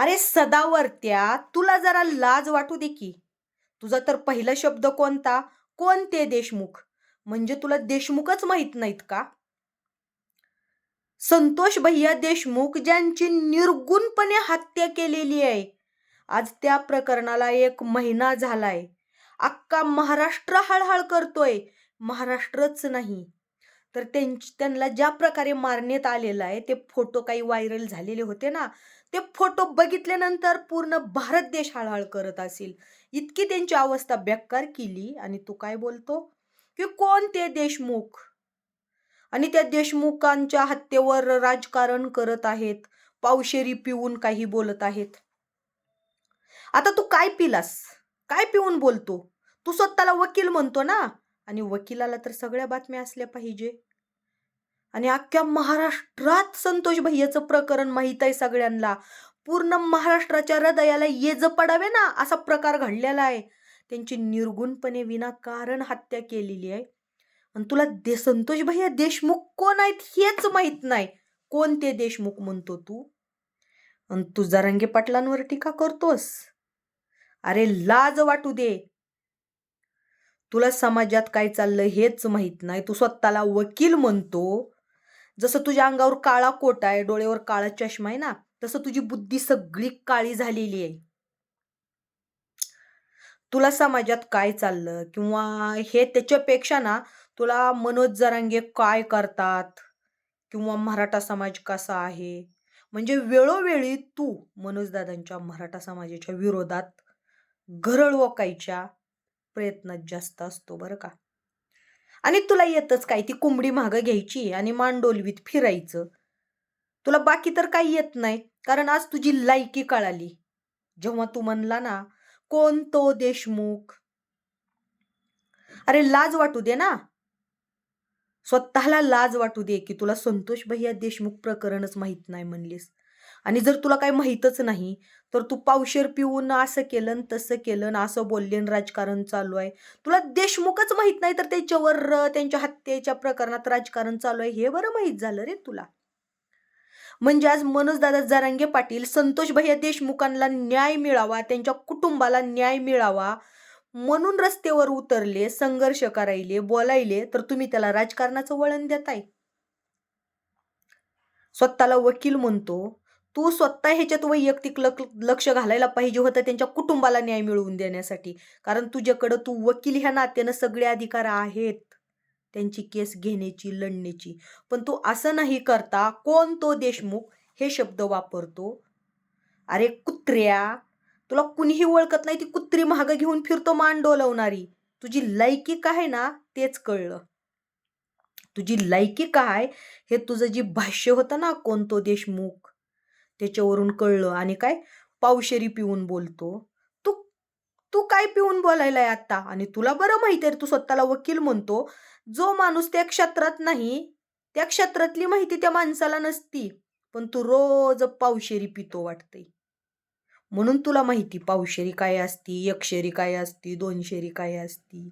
अरे सदावरत्या तुला जरा लाज वाटू दे की. तुझा तर पहिला शब्द कोणता? कोणते देशमुख? म्हणजे तुला देशमुखच माहीत नाहीत का? संतोष भैया देशमुख ज्यांची निर्गुणपणे हत्या केलेली आहे. आज त्या प्रकरणाला एक महिना झालाय. अख्खा महाराष्ट्र हळहळ करतोय. महाराष्ट्रच नाही. तर त्यांच त्यांना ज्या प्रकारे मारण्यात आलेलं आहे ते फोटो काही व्हायरल झालेले होते ना? ते फोटो बघितल्यानंतर पूर्ण भारत देश हळहळ करत असेल. इतकी त्यांची अवस्था बेकार केली आणि तू काय बोलतो? की कोण ते देशमुख? आणि त्या देशमुखांच्या हत्येवर राजकारण करत आहेत पावशेरी पिऊन काही बोलत आहेत. आता तू काय पिलास? काय पिऊन बोलतो? तू स्वतःला वकील म्हणतो ना? आणि वकिलाला तर सगळ्या बातम्या असल्या पाहिजे. आणि अख्ख्या महाराष्ट्रात संतोष भैयाचं प्रकरण माहीत आहे सगळ्यांना. पूर्ण महाराष्ट्राच्या हृदयाला येज पडावे ना असा प्रकार घडलेला आहे. त्यांची निर्गुणपणे विनाकारण हत्या केलेली आहे. आणि तुला दे संतोष भैया देशमुख कोण आहेत हेच माहीत नाही. कोणते देशमुख म्हणतो तू? आणि तू जरांगे पाटलांवर टीका करतोस? अरे लाज वाटू दे. तुला समाजात काय चाललं हेच माहीत नाही. तू स्वतःला वकील म्हणतो. जसं तुझ्या अंगावर काळा कोट आहे डोळ्यावर काळा चष्मा आहे ना तसं तुझी बुद्धी सगळी काळी झालेली आहे. तुला समाजात काय चाललं? किंवा हे त्याच्यापेक्षा ना तुला मनोज जरांगे काय करतात? किंवा मराठा समाज कसा आहे? म्हणजे वेळोवेळी तू मनोजदादांच्या मराठा समाजाच्या विरोधात घरळ वकायच्या प्रयत्नात जास्त असतो बरं का? आणि तुला येतच काय? ती कोंबडी मागं घ्यायची आणि मांडोलवीत फिरायचं. तुला बाकी तर काही येत नाही कारण आज तुझी लायकी कळाली. जेव्हा तू म्हणला ना कोण तो देशमुख? अरे लाज वाटू दे ना. स्वतःला लाज वाटू दे की तुला संतोष भैया देशमुख प्रकरणच माहीत नाही म्हणलीस. आणि जर तुला काही माहीतच नाही तर तू पावशेर पिऊन असं केलं तसं केलं असं बोलले राजकारण चालू आहे. तुला देशमुखच माहीत नाही तर त्याच्यावर त्यांच्या हत्येच्या प्रकरणात राजकारण चालू आहे हे बरं माहीत झालं रे तुला. म्हणजे आज मनोजदादा जारांगे पाटील संतोष भैया देशमुखांना न्याय मिळावा त्यांच्या कुटुंबाला न्याय मिळावा म्हणून रस्त्यावर उतरले संघर्ष करायले बोलायले तर तुम्ही त्याला राजकारणाचं वळण देताय. स्वतःला वकील म्हणतो. तू स्वतः ह्याच्यात वैयक्तिक लक लक्ष घालायला पाहिजे होतं त्यांच्या कुटुंबाला न्याय मिळवून देण्यासाठी. कारण तुझ्याकडं तू वकील ह्या नात्यानं सगळे अधिकार आहेत. त्यांची केस घेण्याची लढण्याची. पण तू असं नाही करता कोण तो देशमुख हे शब्द वापरतो? अरे कुत्र्या! तुला कुणीही ओळखत नाही ती कुत्री महाग घेऊन फिरतो मान डोलवणारी तुझी लायकी काय ना तेच कळलं. तुझी लायकी काय हे तुझं जी भाष्य होतं ना कोण तो देशमुख? त्याच्यावरून कळलं आणि काय पावशेरी पिऊन बोलतो तू तू काय पिऊन बोलायलाय आता? आणि तुला बरं माहिती आहे तू स्वतःला वकील म्हणतो. जो माणूस त्या क्षेत्रात नाही त्या क्षेत्रातली माहिती त्या माणसाला नसती पण तू रोज पावशेरी पितो वाटतंय. म्हणून तुला माहिती पावशेरी काय असती एकशेरी काय असती दोनशेरी काय असती.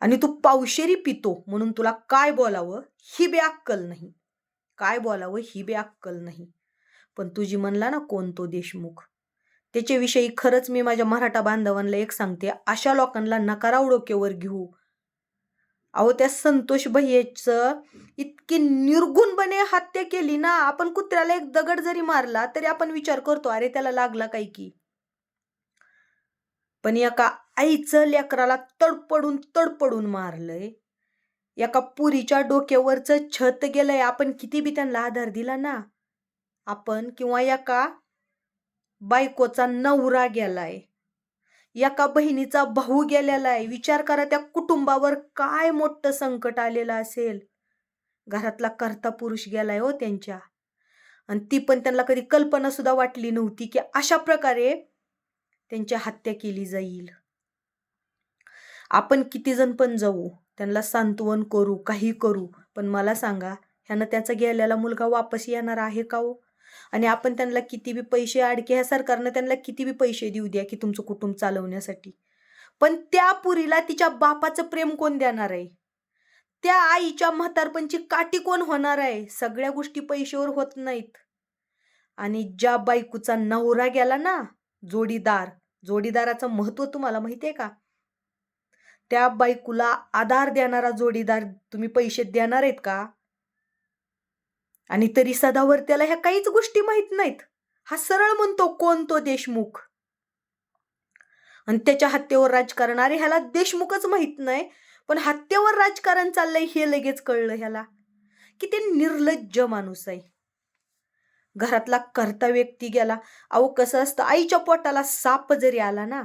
आणि तू पावशेरी पितो म्हणून तुला काय बोलावं ही बे अक्कल नाही. काय बोलावं ही बी अक्कल नाही. पण तुझी म्हणला ना कोण तो देशमुख? त्याच्याविषयी खरंच मी माझ्या मराठा बांधवांना एक सांगते अशा लोकांना नकाराव डोक्यावर घेऊ. अहो त्या संतोष भैयेचं इतकी निर्गुणपणे हत्या केली ना आपण कुत्र्याला एक दगड जरी मारला तरी आपण विचार करतो अरे त्याला लागला काय की? पण एका आईचं लेकराला तडपडून तडपडून मारलंय. एका पुरीच्या डोक्यावरचं छत गेलंय. आपण किती बी त्यांना आधार दिला ना. आपण किंवा एका बायकोचा नवरा गेलाय. एका बहिणीचा भाऊ गेलेला आहे विचार करा त्या कुटुंबावर काय मोठं संकट आलेलं असेल. घरातला कर्ता पुरुष गेलाय हो त्यांच्या. आणि ती पण त्यांना कधी कल्पना सुद्धा वाटली नव्हती की अशा प्रकारे त्यांची हत्या केली जाईल. आपण किती जण पण जाऊ. त्यांना सांत्वन करू काही करू. पण मला सांगा ह्यानं त्याचा गेलेला मुलगा वापस येणार आहे का हो? आणि आपण त्यांना किती बी पैसे अडके ह्या सरकारनं त्यांना किती बी पैसे देऊ द्या की तुमचं कुटुंब चालवण्यासाठी. पण त्या पुरीला तिच्या बापाचं प्रेम कोण देणार आहे? त्या आईच्या म्हातारपणची काठी कोण होणार आहे? सगळ्या गोष्टी पैशावर होत नाहीत. आणि ज्या बायकोचा नवरा गेला ना जोडीदार जोडीदाराचं महत्त्व तुम्हाला माहिती आहे का? त्या बायकोला आधार देणारा जोडीदार तुम्ही पैसे देणार आहेत का? आणि तरी सदावर त्याला ह्या काहीच गोष्टी माहीत नाहीत. हा सरळ म्हणतो कोण तो देशमुख? आणि त्याच्या हत्येवर राजकारण अरे ह्याला देशमुखच माहीत नाही पण हत्येवर राजकारण चाललंय हे लगेच कळलं ह्याला. की ते निर्लज्ज माणूस आहे. घरातला करता व्यक्ती गेला. अहो कसं असतं आईच्या पोटाला साप जरी आला ना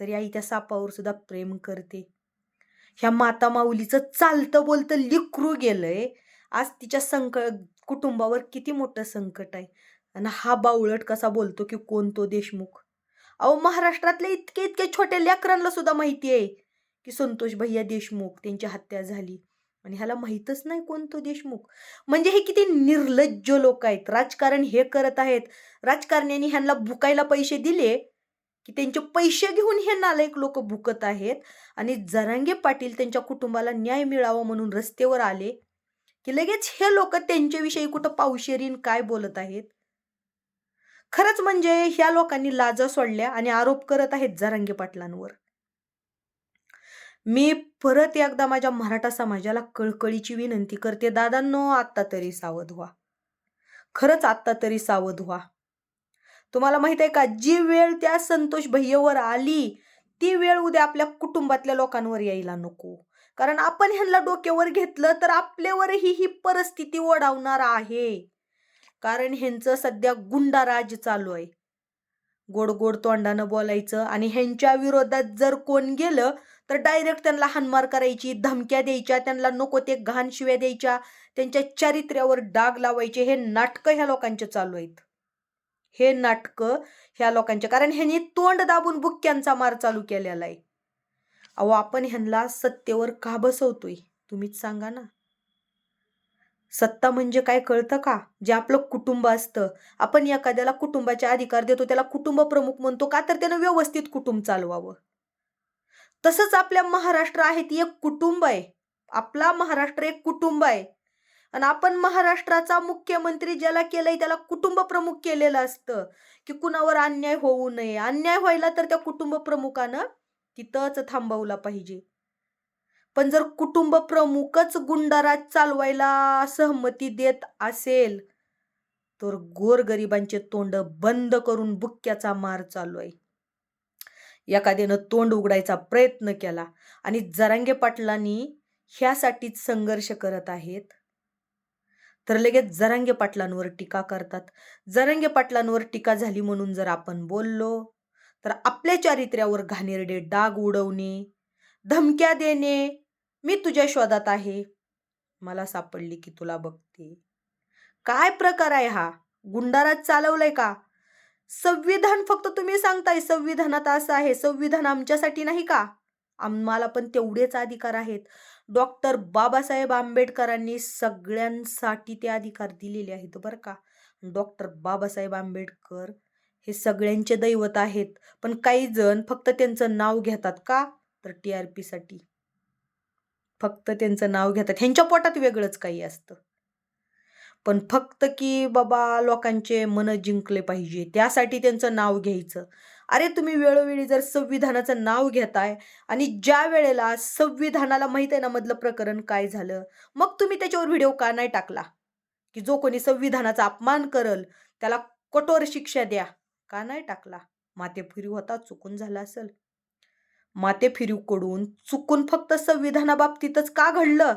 तरी आई त्या सापावर सुद्धा प्रेम करते. ह्या माता माऊलीचं चालतं बोलतं लिकरू गेलंय. आज तिच्या संक कुटुंबावर किती मोठं संकट आहे. आणि हा बावळट कसा बोलतो की कोण तो देशमुख? अहो महाराष्ट्रातल्या इतके इतके छोट्या लेकरांना सुद्धा माहिती आहे की संतोष भैया देशमुख त्यांची हत्या झाली. आणि ह्याला माहीतच नाही कोण तो देशमुख. म्हणजे हे किती निर्लज्ज लोक आहेत. राजकारण हे करत आहेत. राजकारण्यांनी ह्यांना भुकायला पैसे दिले. की त्यांचे पैसे घेऊन हे नालायक लोक भुकत आहेत आणि जरांगे पाटील त्यांच्या कुटुंबाला न्याय मिळावा म्हणून रस्त्यावर आले की लगेच हे लोक त्यांच्याविषयी कुठं पावशेरीन काय बोलत आहेत? खरंच म्हणजे ह्या लोकांनी लाजा सोडल्या आणि आरोप करत आहेत जरांगे पाटलांवर. मी परत एकदा माझ्या मराठा समाजाला कळकळीची विनंती करते दादांनो आत्ता तरी सावध व्हा. खरंच आत्ता तरी सावध व्हा. तुम्हाला माहीत आहे का जी वेळ त्या संतोष भैयेवर आली ती वेळ उद्या आपल्या कुटुंबातल्या लोकांवर यायला नको. कारण आपण ह्यांना डोक्यावर घेतलं तर आपल्यावरही ही परिस्थिती ओढावणार आहे. कारण ह्यांचं सध्या गुंडाराज चालू आहे. गोड गोड तोंडानं बोलायचं आणि ह्यांच्या विरोधात जर कोण गेलं तर डायरेक्ट त्यांना हानमार करायची धमक्या द्यायच्या त्यांना नको ते घाण शिव्या द्यायच्या त्यांच्या चारित्र्यावर डाग लावायचे हे नाटकं ह्या लोकांचे चालू आहेत. हे नाटकं ह्या लोकांचे. कारण ह्यांनी तोंड दाबून बुक्क्यांचा मार चालू केलेला आहे. अहो आपण ह्यांना सत्तेवर का बसवतोय? तुम्हीच सांगा ना. सत्ता म्हणजे काय कळतं का? जे आपलं कुटुंब असतं. आपण एखाद्याला कुटुंबाचे अधिकार देतो त्याला कुटुंब प्रमुख म्हणतो का तर त्यानं व्यवस्थित कुटुंब चालवावं. तसंच आपल्या महाराष्ट्र आहे ती एक कुटुंब आहे. आपला महाराष्ट्र एक कुटुंब आहे. आणि आपण महाराष्ट्राचा मुख्यमंत्री ज्याला केलंय त्याला कुटुंब प्रमुख केलेलं असतं. की कुणावर अन्याय होऊ नये. अन्याय व्हायला तर त्या कुटुंब प्रमुखानं तिथंच थांबवला पाहिजे. पण जर कुटुंब प्रमुखच गुंडाराज चालवायला सहमती देत असेल तर गोरगरिबांचे तोंड बंद करून बुक्क्याचा मार चालू आहे. एखाद्यानं तोंड उघडायचा प्रयत्न केला आणि जरांगे पाटलांनी ह्यासाठीच संघर्ष करत आहेत तर लगेच जरांगे पाटलांवर टीका करतात. जरांगे पाटलांवर टीका झाली म्हणून जर आपण बोललो तर आपल्या चारित्र्यावर घाणेरडे डाग उडवणे धमक्या देणे मी तुझ्या शोधात आहे. मला सापडली की तुला बघते. काय प्रकार आहे हा? गुंडाराज चालवलाय का? संविधान फक्त तुम्ही सांगताय संविधानात असं आहे संविधान आमच्यासाठी नाही का? आम्हाला पण तेवढेच अधिकार आहेत. डॉक्टर बाबासाहेब आंबेडकरांनी सगळ्यांसाठी ते अधिकार दिलेले आहेत बरं का. डॉक्टर बाबासाहेब आंबेडकर हे सगळ्यांचे दैवत आहेत. पण काही जण फक्त त्यांचं नाव घेतात का? तर टी आर पीसाठी फक्त त्यांचं नाव घेतात. ह्यांच्या पोटात वेगळंच काही असतं. पण फक्त की बाबा लोकांचे मन जिंकले पाहिजे. त्यासाठी त्यांचं नाव घ्यायचं. अरे तुम्ही वेळोवेळी जर संविधानाचं नाव घेताय आणि ज्या वेळेला संविधानाला माहीत आहे ना मधलं प्रकरण काय झालं मग तुम्ही त्याच्यावर व्हिडिओ का नाही टाकला? की जो कोणी संविधानाचा अपमान करल त्याला कठोर शिक्षा द्या. का नाही टाकला? माते फिरू होता चुकून झाला असेल. माते फिरूकडून चुकून फक्त संविधानाबाबतीतच का घडलं?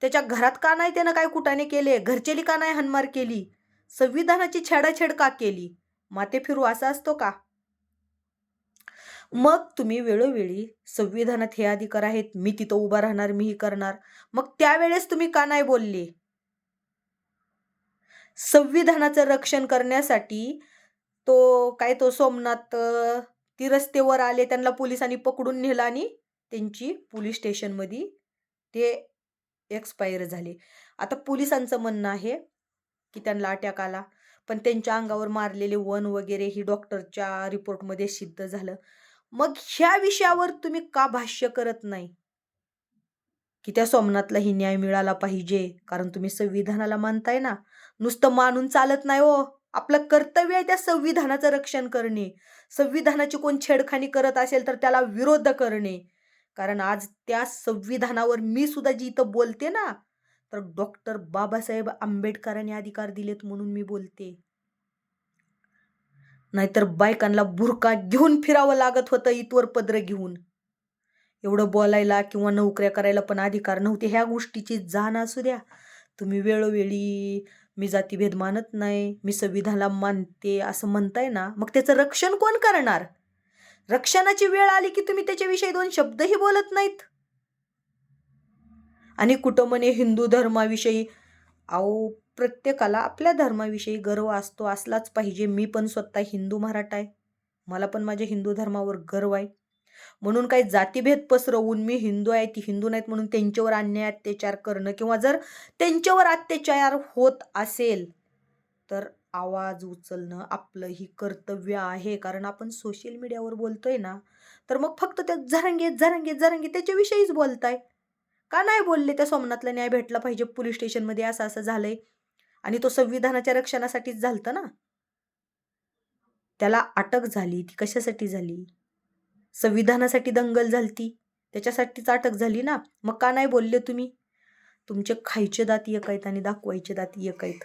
त्याच्या घरात का नाही त्यानं काय कुटाने केले? घरचेली का नाही हनमार केली? संविधानाची छेडाछेड का केली? माते फिरू असा असतो का? मग तुम्ही वेळोवेळी संविधानात हे अधिकार आहेत मी तिथं उभा राहणार मीही करणार. मग त्यावेळेस तुम्ही का नाही बोलले? संविधानाचं रक्षण करण्यासाठी तो काय तो सोमनाथ ती रस्तेवर आले त्यांना पोलिसांनी पकडून नेलं आणि त्यांची पोलीस स्टेशनमध्ये ते एक्सपायर झाले. आता पोलिसांचं म्हणणं आहे की त्यांना अटॅक आला पण त्यांच्या अंगावर मारलेले वन वगैरे ही डॉक्टरच्या रिपोर्टमध्ये सिद्ध झालं. मग ह्या विषयावर तुम्ही का भाष्य करत नाही? की त्या सोमनाथला ही न्याय मिळाला पाहिजे कारण तुम्ही संविधानाला मानताय ना. नुसतं मानून चालत नाही हो. आपलं कर्तव्य आहे त्या संविधानाचं रक्षण करणे. संविधानाची कोण छेडखानी करत असेल तर त्याला विरोध करणे. कारण आज त्या संविधानावर मी सुद्धा जी इथं बोलते ना तर डॉक्टर बाबासाहेब आंबेडकरांनी अधिकार दिलेत म्हणून मी बोलते. नाहीतर बायकांना बुरका घेऊन फिरावं लागत होतं इतवर पदर घेऊन. एवढं बोलायला किंवा नोकऱ्या करायला पण अधिकार नव्हते ह्या गोष्टीची जाण असू द्या. तुम्ही वेळोवेळी मी जातीभेद मानत नाही मी संविधानाला मानते असं म्हणताय ना मग त्याचं रक्षण कोण करणार? रक्षणाची वेळ आली की तुम्ही त्याच्याविषयी दोन शब्दही बोलत नाहीत. आणि कुठं म्हणे हिंदू धर्माविषयी? अहो प्रत्येकाला आपल्या धर्माविषयी गर्व असतो असलाच पाहिजे. मी पण स्वतः हिंदू मराठा आहे. मला पण माझ्या हिंदू धर्मावर गर्व आहे. म्हणून काही जातीभेद पसरवून मी हिंदू आहे ती हिंदू नाहीत म्हणून त्यांच्यावर अन्याय अत्याचार करणं किंवा जर त्यांच्यावर अत्याचार होत असेल तर आवाज उचलणं आपलं ही कर्तव्य आहे. कारण आपण सोशल मीडियावर बोलतोय ना तर मग फक्त त्या झरंगे झरंगे झरंगे त्याच्याविषयीच बोलताय. का नाही बोलले? त्या सोमनाथला न्याय भेटला पाहिजे. पोलीस स्टेशनमध्ये असं असं झालंय. आणि तो संविधानाच्या रक्षणासाठीच झालतं ना? त्याला अटक झाली ती कशासाठी झाली? संविधानासाठी दंगल झालती त्याच्यासाठीच अटक झाली ना? मग का नाही बोलले तुम्ही? तुमचे खायचे दात एक आहेत आणि दाखवायचे दात एक आहेत.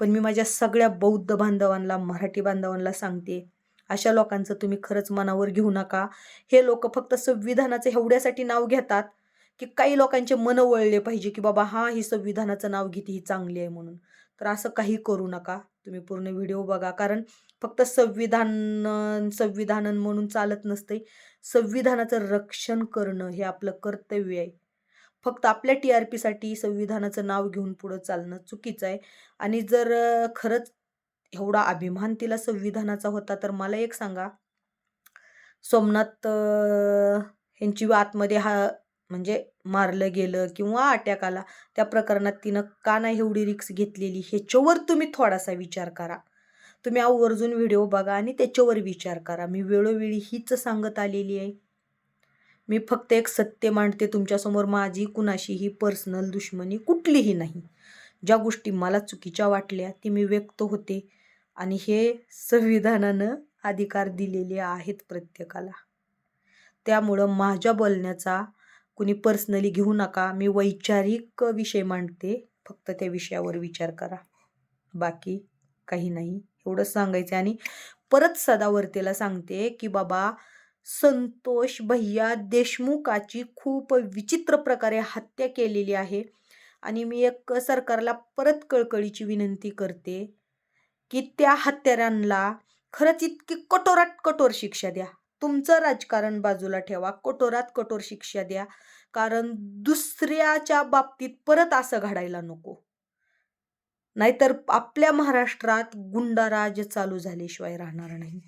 पण मी माझ्या सगळ्या बौद्ध बांधवांना मराठी बांधवांना सांगते अशा लोकांचं तुम्ही खरंच मनावर घेऊ नका. हे लोक फक्त संविधानाचं एवढ्यासाठी नाव घेतात की काही लोकांचे मन वळले पाहिजे की बाबा हा ही संविधानाचं नाव घेते ही चांगली आहे म्हणून. तर असं काही करू नका. तुम्ही पूर्ण व्हिडिओ बघा. कारण फक्त संविधान संविधान म्हणून चालत नसते संविधानाचं रक्षण करणं हे आपलं कर्तव्य आहे. फक्त आपल्या टी आर पीसाठी संविधानाचं नाव घेऊन पुढं चालणं चुकीचं आहे. आणि जर खरंच एवढा अभिमान तिला संविधानाचा होता तर मला एक सांगा. सोमनाथ यांची आतमध्ये हा म्हणजे मारलं गेलं किंवा अटॅक आला त्या प्रकरणात तिनं का नाही एवढी रिक्स घेतलेली ह्याच्यावर तुम्ही थोडासा विचार करा. तुम्ही आवर्जून व्हिडिओ बघा आणि त्याच्यावर विचार करा. मी वेळोवेळी हीच सांगत आलेली आहे. मी फक्त एक सत्य मांडते तुमच्यासमोर माझी कुणाशीही पर्सनल दुश्मनी कुठलीही नाही. ज्या गोष्टी मला चुकीच्या वाटल्या ती मी व्यक्त होते आणि हे संविधानानं अधिकार दिलेले आहेत प्रत्येकाला. त्यामुळं माझ्या बोलण्याचा कुणी पर्सनली घेऊ नका. मी वैचारिक विषय मांडते. फक्त त्या विषयावर विचार करा. बाकी काही नाही. एवढंच सांगायचं आणि परत सदावर्तेला सांगते की बाबा संतोष भैया देशमुखाची खूप विचित्र प्रकारे हत्या केलेली आहे आणि मी एक सरकारला परत कळकळीची विनंती करते की त्या हत्याऱ्यांना खरंच इतकी कठोरात कठोर शिक्षा द्या. तुमचं राजकारण बाजूला ठेवा. कठोरात कठोर शिक्षा द्या. कारण दुसऱ्याच्या बाबतीत परत असं घडायला नको. नाहीतर आपल्या महाराष्ट्रात गुंडाराज चालू झाल्याशिवाय राहणार नाही.